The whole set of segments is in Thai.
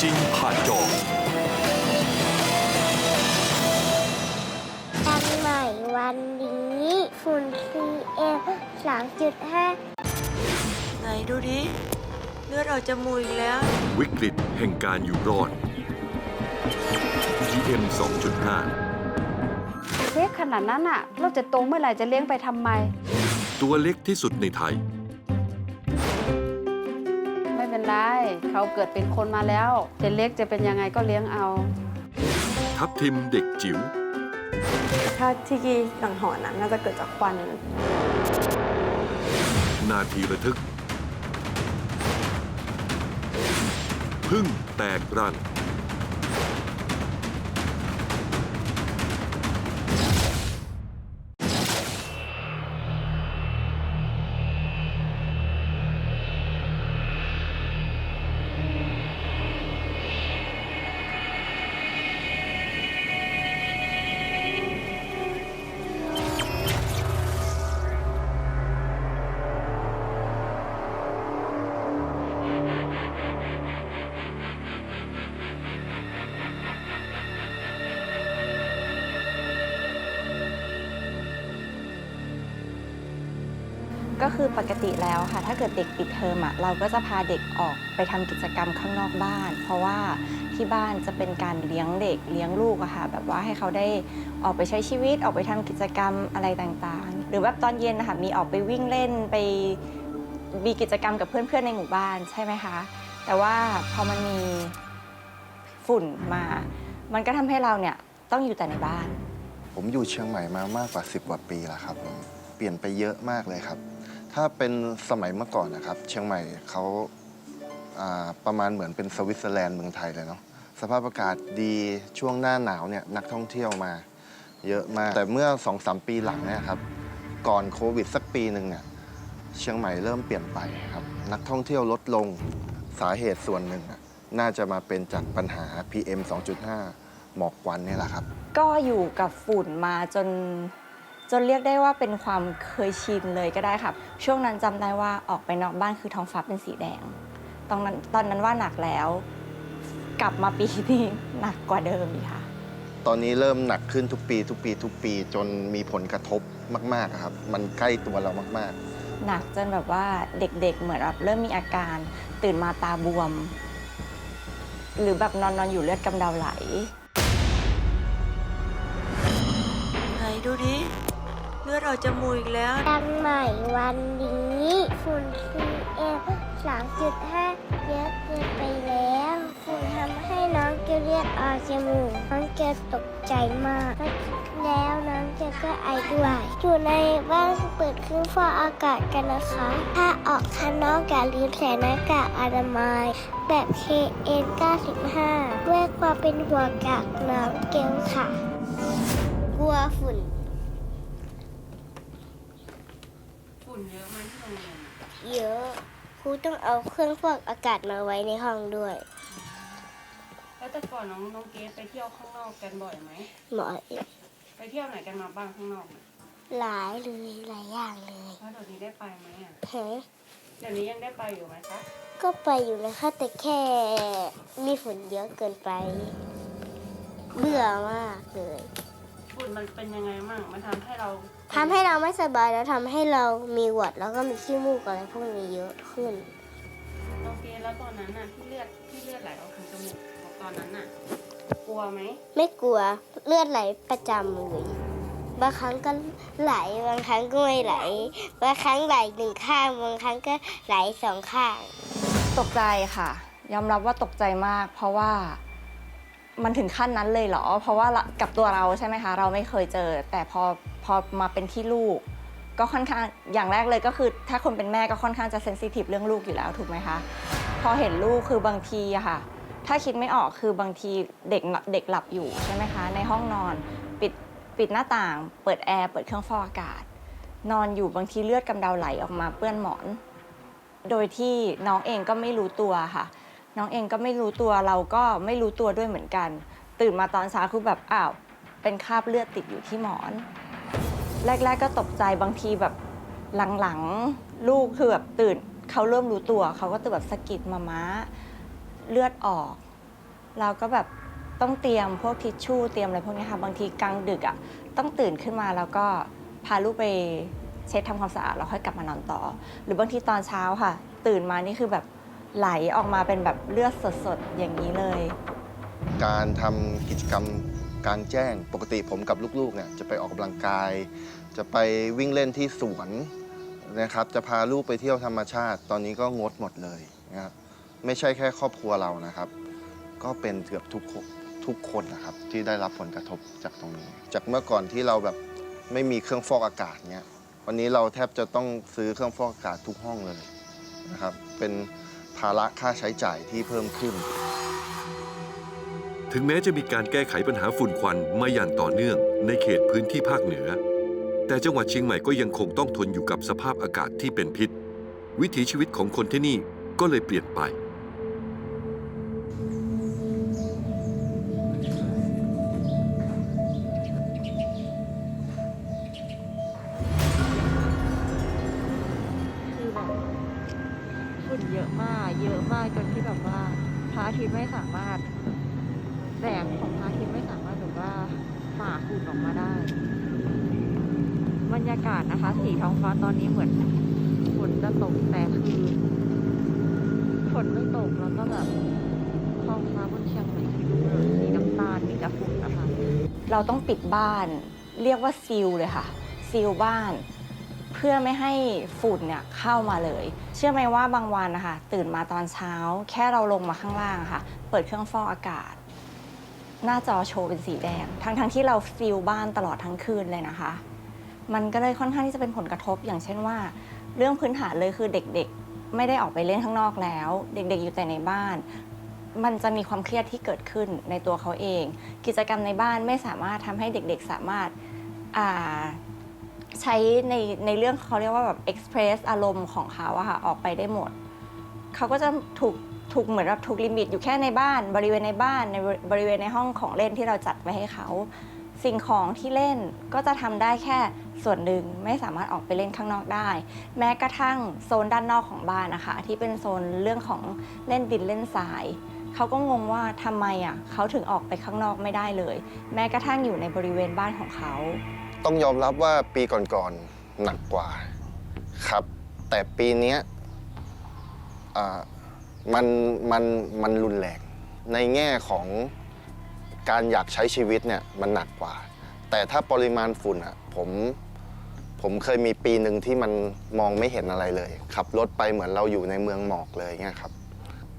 จริงผ่านจอตังใหม่วันนี้ฝุ่น PM 2.5ไหนดูดิ เลือดออกจมูกอีกแล้ว วิกฤตแห่งการอยู่รอด PM 2.5 เล็กขนาดนั้นอะเราจะโตเมื่อไหร่จะเลี้ยงไปทำไม ตัวเล็กที่สุดในไทย ไม่เป็นไรเขาเกิดเป็นคนมาแล้วจะเล็กจะเป็นยังไงก็เลี้ยงเอา ทับทิมเด็กจิ๋ว ถ้าที่กี้สังหรณ์นะน่าจะเกิดจากควัน นาทีระทึก พึ่งแตกรัง ก็คือปกติแล้วค่ะ ถ้าเกิดเด็กปิดเทอมอะเราก็จะพาเด็กออกไปทำกิจกรรมข้างนอกบ้าน เพราะว่าที่บ้านจะเป็นการเลี้ยงเด็กเลี้ยงลูกอะค่ะแบบว่าให้เขาได้ออกไปใช้ชีวิตออกไปทำกิจกรรมอะไรต่างๆ หรือแบบตอนเย็นนะคะมีออกไปวิ่งเล่นไปมีกิจกรรมกับเพื่อนๆในหมู่บ้านใช่ไหมคะ แต่ว่าพอมันมีฝุ่นมา มันก็ทำให้เราเนี่ยต้องอยู่แต่ในบ้าน ผมอยู่เชียงใหม่มามากกว่า 10 กว่าปีแล้วครับผมเปลี่ยนไปเยอะมากเลยครับ ถ้าเป็นสมัยเมื่อก่อนนะครับ เชียงใหม่เขาอ่าประมาณเหมือนเป็นสวิตเซอร์แลนด์เมืองไทยเลยเนาะสภาพอากาศดีช่วงหน้าหนาวเนี่ยนักท่องเที่ยวมา เยอะมาก แต่เมื่อ2อสปีหลังเนี่ยครับ ก่อนโควิดสักปีหนึ่งเนี่ยเชียงใหม่เริ่มเปลี่ยนไปครับ นักท่องเที่ยวลดลงสาเหตุส่วนหนึ่งอะน่าจะมาเป็นจากปัญหา PM 2.5 หมอกควันนี่แหละครับ ก็อยู่กับฝุ่นมาจน จนเรียกได้ว่าเป็นความเคยชินเลยก็ได้ค่ะ ช่วงนั้นจำได้ว่าออกไปนอกบ้านคือท้องฟ้าเป็นสีแดง ตอนนั้นตอนนั้นว่าหนักแล้ว กลับมาปีนี้หนักกว่าเดิมอีกค่ะ ตอนนี้เริ่มหนักขึ้นทุกปี ทุกปี ทุกปี จนมีผลกระทบมากๆอะครับ มันใกล้ตัวเรามากหนักจนแบบว่าเด็กๆ เหมือนแบบเริ่มมีอาการตื่นมาตาบวม หรือแบบนอนนอนๆอยู่เลือดกำเดาไหลไหนดูดิ เลือดออกจมูกอีกแล้วตังใหม่วันนี้ฝุ่น PM 2.5เยอะเกินไปแล้วฝุ่นทำให้น้องเกลเลือดออกจมูกน้องเกลตกใจมาก แล้วน้องเกลก็ไอด้วยอยู่ในบ้านเปิดเครื่องฟอกอากาศกันนะคะ ถ้าออกข้างนอกอย่าลืมใส่หน้ากากอนามัยแบบ KN95 ด้วยความเป็นห่วงจากน้องเกลค่ะ กลัวฝุ่น ฝุ่นเยอะไหมที่โรงเรียนเยอะครูต้องเอาเครื่องฟอกอากาศมาไว้ในห้องด้วย แล้วแต่ก่อนน้องน้องเกสไปเที่ยวข้างนอกกันบ่อยไหมหมอไปเที่ยวไหนกันมาบ้างข้างนอกน่ะหลายเลยหลายอย่างเลยแล้วเดี๋ยวนี้ได้ไปไหมอะฮะเดี๋ยวนี้ยังได้ไปอยู่ไหมคะก็ไปอยู่นะคะแต่แค่มีฝนเยอะเกินไป เบื่อมากเลย ฝุ่นมันเป็นยังไงมั่งมันทำให้เราทำให้เราไม่สบายแล้วทำให้เรามีหวัดแล้วก็มีขี้มูกอะไรพวกนี้เยอะขึ้นน้องเกสแล้วตอนนั้นน่ะที่เลือดที่เลือดไหลออกทางจมูกของตอนนั้นน่ะ กลัวไหมไม่กลัวเลือดไหลประจำเลยบางครั้งก็ไหลบางครั้งก็ไม่ไหลบางครั้งไหลหนึ่งข้างบางครั้งก็ไหลสองข้าง ตกใจค่ะ ยอมรับว่าตกใจมาก เพราะว่า มันถึงขั้นนั้นเลยเหรอ เพราะว่ากับตัวเราใช่ไหมคะ เราไม่เคยเจอ แต่พอพอมาเป็นที่ลูก ก็ค่อนข้างอย่างแรกเลยก็คือ ถ้าคนเป็นแม่ก็ค่อนข้างจะเซนซิทีฟเรื่องลูกอยู่แล้วถูกไหมคะ พอเห็นลูกคือบางทีอะค่ะ ถ้าคิดไม่ออกคือบางทีเด็กเด็กหลับอยู่ใช่ไหมคะ ในห้องนอนปิดปิดหน้าต่าง เปิดแอร์เปิดเครื่องฟอกอากาศ นอนอยู่บางทีเลือดกำเดาไหลออกมาเปื้อนหมอน โดยที่น้องเองก็ไม่รู้ตัวค่ะ น้องเองก็ไม่รู้ตัวเราก็ไม่รู้ตัวด้วยเหมือนกัน ตื่นมาตอนเช้าคือแบบอ้าวเป็นคราบเลือดติดอยู่ที่หมอน แรก ๆ ก็ตกใจบางทีแบบหลังๆลูกคือแบบตื่นเขาเริ่มรู้ตัวเขาก็ตื่นแบบสะกิดมาม้าเลือดออก เราก็แบบต้องเตรียมพวกทิชชู่เตรียมอะไรพวกนี้ค่ะบางทีกลางดึกอะต้องตื่นขึ้นมาแล้วก็พาลูกไปเช็ดทำความสะอาดแล้วค่อยกลับมานอนต่อ หรือบางทีตอนเช้าค่ะ ตื่นมานี่คือแบบ ไหลออกมาเป็นแบบเลือดสดๆ อย่างนี้เลย การทำกิจกรรมกลางแจ้ง ปกติผมกับลูกๆเนี่ยจะไปออกกำลังกาย จะไปวิ่งเล่นที่สวนนะครับ จะพาลูกไปเที่ยวธรรมชาติ ตอนนี้ก็งดหมดเลยนะครับไม่ใช่แค่ครอบครัวเรานะครับ ก็เป็นเกือบทุกคนทุกคนนะครับ ที่ได้รับผลกระทบจากตรงนี้ จากเมื่อก่อนที่เราแบบไม่มีเครื่องฟอกอากาศเนี่ยวันนี้เราแทบจะต้องซื้อเครื่องฟอกอากาศทุกห้องเลยนะครับ เป็นาระค่าใช้จ่ายที่เพิ่มขึ้น ถึงแม้จะมีการแก้ไขปัญหาฝุ่นควันมาอย่างต่อเนื่องในเขตพื้นที่ภาคเหนือ แต่จังหวัดเชียงใหม่ก็ยังคงต้องทนอยู่กับสภาพอากาศที่เป็นพิษ วิถีชีวิตของคนที่นี่ก็เลยเปลี่ยนไป อาทิตย์ไม่สามารถแสงของพระอาทิตย์ไม่สามารถแบบว่าฝ่าฝุ่นออกมาได้ บรรยากาศนะคะ สีท้องฟ้าตอนนี้เหมือนฝนจะตกแต่คือฝนไม่ตกแล้วก็แบบท้องฟ้าบนเชียงใหม่คือสีน้ำตาลมีแต่ฝุ่นนะคะ เราต้องปิดบ้าน เรียกว่าซีลเลยค่ะซีลบ้าน เพื่อไม่ให้ฝุ่นเนี่ยเข้ามาเลย เชื่อไหมว่าบางวันนะคะตื่นมาตอนเช้า แค่เราลงมาข้างล่างค่ะ เปิดเครื่องฟอกอากาศ หน้าจอโชว์เป็นสีแดง ทั้งทงๆที่เราฟิลบ้านตลอดทั้งคืนเลยนะคะ มันก็เลยค่อนข้างที่จะเป็นผลกระทบ อย่างเช่นว่า เรื่องพื้นฐานเลยคือเด็กๆ ไม่ได้ออกไปเล่นข้างนอกแล้ว เด็กๆอยู่แต่ในบ้าน มันจะมีความเครียดที่เกิดขึ้นในตัวเขาเอง กิจกรรมในบ้านไม่สามารถทำให้เด็กๆ สามารถอ่า ใช้ในในเรื่องเขาเรียกว่าแบบ express อารมณ์ของเขาอะค่ะออกไปได้หมด เขาก็จะถูกถูกเหมือนแบบถูกลิมิตอยู่แค่ในบ้าน บริเวณในบ้านในบริเวณในห้องของเล่นที่เราจัดไว้ให้เขา สิ่งของที่เล่นก็จะทำได้แค่ส่วนหนึ่งไม่สามารถออกไปเล่นข้างนอกได้ แม้กระทั่งโซนด้านนอกของบ้านนะคะที่เป็นโซนเรื่องของเล่นดินเล่นทรายเขาก็งงว่าทำไมอะเขาถึงออกไปข้างนอกไม่ได้เลย แม้กระทั่งอยู่ในบริเวณบ้านของเขา ต้องยอมรับว่าปีก่อนๆหนักกว่าครับ แต่ปีเนี้ยอ่ามันมันมันรุนแรงในแง่ของการอยากใช้ชีวิตเนี่ยมันหนักกว่า แต่ถ้าปริมาณฝุ่นอะผมผมเคยมีปีหนึ่งที่มันมองไม่เห็นอะไรเลย ขับรถไปเหมือนเราอยู่ในเมืองหมอกเลยเงี้ยครับ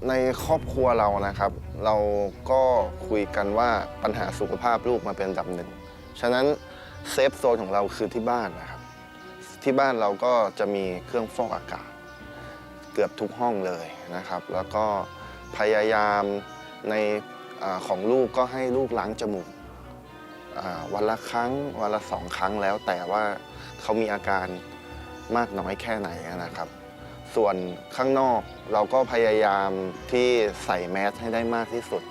ในครอบครัวเรานะครับ เราก็คุยกันว่าปัญหาสุขภาพลูกมาเป็นอันดับหนึ่ง ฉะนั้น เซฟโซนของเราคือที่บ้านนะครับ ที่บ้านเราก็จะมีเครื่องฟอกอากาศ เกือบทุกห้องเลยนะครับ แล้วก็พยายามในอของลูกก็ให้ลูกล้างจมูกวันละครั้งวันละสองครั้งแล้ว แต่ว่าเขามีอาการมากน้อยแค่ไหนนะครับ ส่วนข้างนอกเราก็พยายามที่ใส่แมสให้ได้มากที่สุด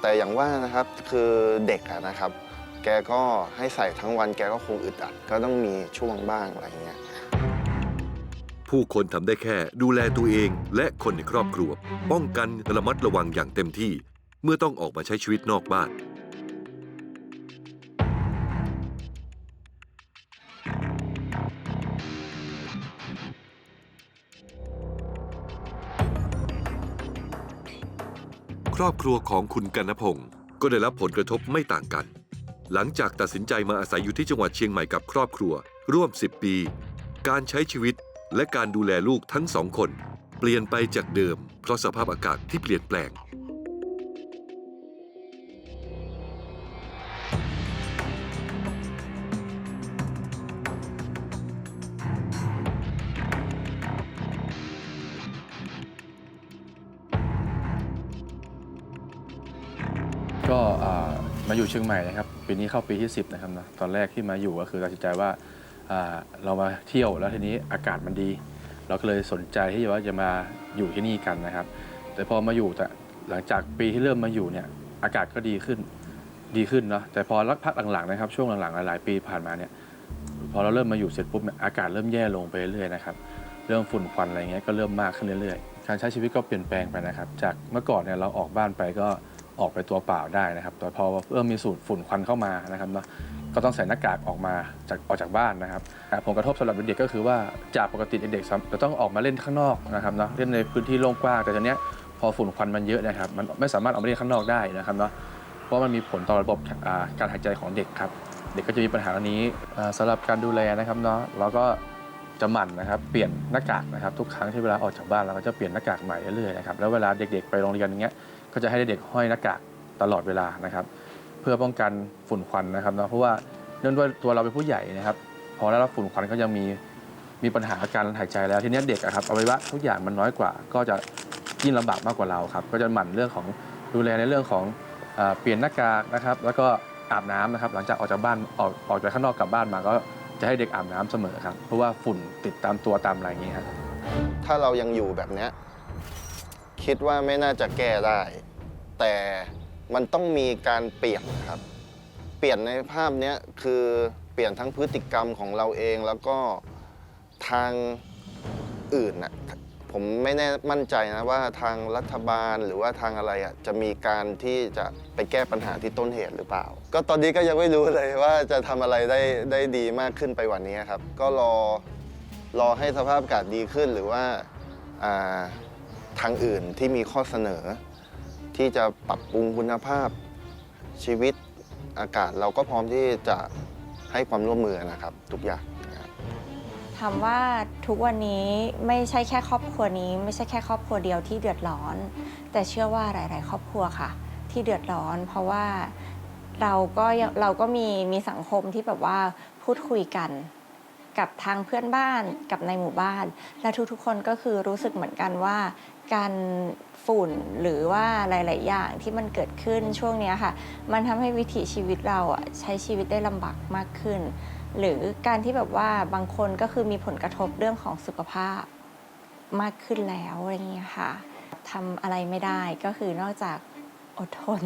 แต่อย่างว่านะครับคือเด็กนะครับ แกก็ให้ใส่ทั้งวันแกก็คงอึดอัด ก็ต้องมีช่วงบ้างอะไรเงี้ย ผู้คนทำได้แค่ดูแลตัวเองและคนในครอบครัว ป้องกันระมัดระวังอย่างเต็มที่ เมื่อต้องออกมาใช้ชีวิตนอกบ้าน ครอบครัวของคุณกันนพงศ์ก็ได้รับผลกระทบไม่ต่างกัน หลังจากตัดสินใจมาอาศัยอยู่ที่จังหวัดเชียงใหม่กับครอบครัว ร่วม 10 ปี การใช้ชีวิตและการดูแลลูกทั้งสองคน เปลี่ยนไปจากเดิม เพราะสภาพอากาศที่เปลี่ยนแปลง อยู่เชียงใหม่นะครับปีนี้เข้าปีที่ 10นะครับนะตอนแรกที่มาอยู่ก็คือตัดสินใจว่าอ่าเรามาเที่ยวแล้วทีนี้อากาศมันดี เราก็เลยสนใจที่ว่าจะมาอยู่ที่นี่กันนะครับ แต่พอมาอยู่แต่หลังจากปีที่เริ่มมาอยู่เนี่ยอากาศก็ดีขึ้นดีขึ้นเนาะแต่พอรักพักหลังๆนะครับช่วงหลังๆหลายๆปีผ่านมาเนี่ยพอเราเริ่มมาอยู่เสร็จปุ๊บเนี่ยอากาศเริ่มแย่ลงไปเรื่อยๆนะครับเรื่องฝุ่นควันอะไรเงี้ยก็เริ่มมากขึ้นเรื่อยๆ การใช้ชีวิตก็เปลี่ยนแปลงไปนะครับ จากเมื่อก่อนเนี่ยเราออกบ้านไปก็ ออกไปตัวเปล่าได้นะครับแต่พอเริ่มมีสูตรฝุ่นควันเข้ามานะครับเนาะก็ต้องใส่หน้ากากออกมาจากออกจากบ้านนะครับผลกระทบสำหรับเด็กๆก็คือว่าจากปกติเด็กๆจะต้องออกมาเล่นข้างนอกนะครับเนาะเล่นในพื้นที่โล่งกว้างแต่ทีเนี้พอฝุ่นควันมันเยอะนะครับ มันไม่สามารถออกมาเล่นข้างนอกได้นะครับเนาะเพราะมันมีผลต่อระบบการหายใจของเด็กครับ เด็กก็จะมีปัญหาเรื่อันนี้อ่าสำหรับการดูแลนะครับเนาะเราก็ จะหมั่นนะครับเปลี่ยนหน้ากากนะครับทุกครั้งที่เวลาออกจากบ้านเราก็จะเปลี่ยนหน้ากากใหม่เรื่อยๆนะครับแล้วเวลาเด็กๆไปโรงเรียนอย่างเงี้ยก็จะให้เด็กๆห้อยหน้ากากตลอดเวลานะครับ เพื่อป้องกันฝุ่นควันนะครับเนาะเพราะว่าเนื่องด้วยตัวเราเป็นผู้ใหญ่นะครับพอได้รับฝุ่นควันก็ยังมีมีปัญหาการหายใจแล้วทีนี้เด็กอะครับอวัยวะทุกอย่างมันน้อยกว่า ก็จะยิ่งลำบากมากกว่าเราครับก็จะหมั่นเรื่องของดูแลในเรื่องของเอ่อเปลี่ยนหน้ากากนะครับแล้วก็อาบน้ำนะครับหลังจากออกจากบ้านออกออกจากข้างนอกกลับบ้านมาก็ จะให้เด็กอาบน้ำเสมอครับ เพราะว่าฝุ่นติดตามตัวตามอะไรอย่างเงี้ยครับถ้าเรายังอยู่แบบเนี้ยคิดว่าไม่น่าจะแก้ได้ แต่มันต้องมีการเปลี่ยนครับ เปลี่ยนในภาพเนี้ยคือเปลี่ยนทั้งพฤติกรรมของเราเองแล้วก็ทางอื่นน่ะ ผมไม่แน่มั่นใจนะว่าทางรัฐบาลหรือว่าทางอะไรอะจะมีการที่จะไปแก้ปัญหาที่ต้นเหตุหรือเปล่า ก็ตอนนี้ก็ยังไม่รู้เลยว่าจะทำอะไรได้ได้ดีมากขึ้นไปกว่านี้ครับ ก็รอรอให้สภาพอากาศดีขึ้นหรือว่าอ่าทางอื่นที่มีข้อเสนอ ที่จะปรับปรุงคุณภาพชีวิตอากาศเราก็พร้อมที่จะให้ความร่วมมือนะครับ ทุกอย่าง ถามว่าทุกวันนี้ไม่ใช่แค่ครอบครัวนี้ ไม่ใช่แค่ครอบครัวเดียวที่เดือดร้อน แต่เชื่อว่าหลาย ๆ ครอบครัวค่ะ ที่เดือดร้อน เพราะว่าเราก็ยังเราก็มีมีสังคมที่แบบว่าพูดคุยกันกับทางเพื่อนบ้านกับในหมู่บ้าน และทุกๆคนก็คือรู้สึกเหมือนกันว่า การฝุ่นหรือว่าหลาย ๆ อย่างที่มันเกิดขึ้นช่วงนี้ค่ะ มันทำให้วิถีชีวิตเราอะใช้ชีวิตได้ลำบากมากขึ้น หรือการที่แบบว่าบางคนก็คือมีผลกระทบเรื่องของสุขภาพมากขึ้นแล้วอะไรอย่างเงี้ยค่ะทำอะไรไม่ได้ก็คือนอกจากอดทน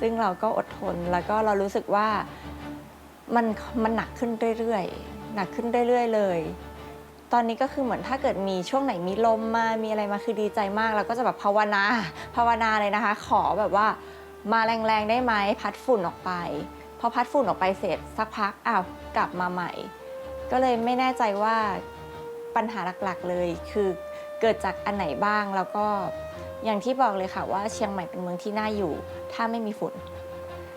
ซึ่งเราก็อดทนแล้วก็เรารู้สึกว่ามันมันหนักขึ้นเรื่อยๆ หนักขึ้นเรื่อยๆ เลย ตอนนี้ก็คือเหมือนถ้าเกิดมีช่วงไหนมีลมมามีอะไรมาคือดีใจมากแล้วก็จะแบบภาวนาภาวนาเลยนะคะ ขอแบบว่ามาแรงๆได้ไหมพัดฝุ่นออกไป พอพัดฝุ่นออกไปเสร็จสักพักอ้าวกลับมาใหม่ ก็เลยไม่แน่ใจว่าปัญหาหลักๆเลย คือเกิดจากอันไหนบ้างแล้วก็อย่างที่บอกเลยค่ะว่าเชียงใหม่เป็นเมืองที่น่าอยู่ ถ้าไม่มีฝุ่น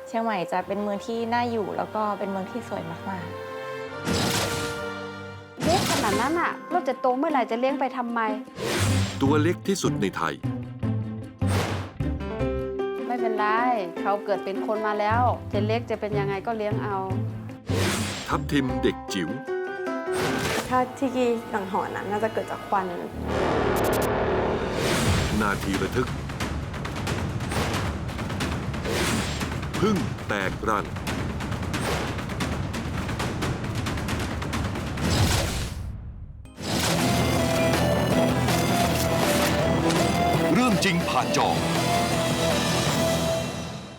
เชียงใหม่จะเป็นเมืองที่น่าอยู่ แล้วก็เป็นเมืองที่สวยมากๆเล็กขนาดนั้นอะ เราจะโตเมื่อไหร่จะเลี้ยงไปทำไม ตัวเล็กที่สุดในไทย ไม่เป็นไรเขาเกิดเป็นคนมาแล้วจะเล็กจะเป็นยังไงก็เลี้ยงเอา ทับทิมเด็กจิ๋ว ถ้าที่กีสังหรณ์นั้นน่าจะเกิดจากควันนาทีระทึก พึ่งแตกรัง เรื่องจริงผ่านจอ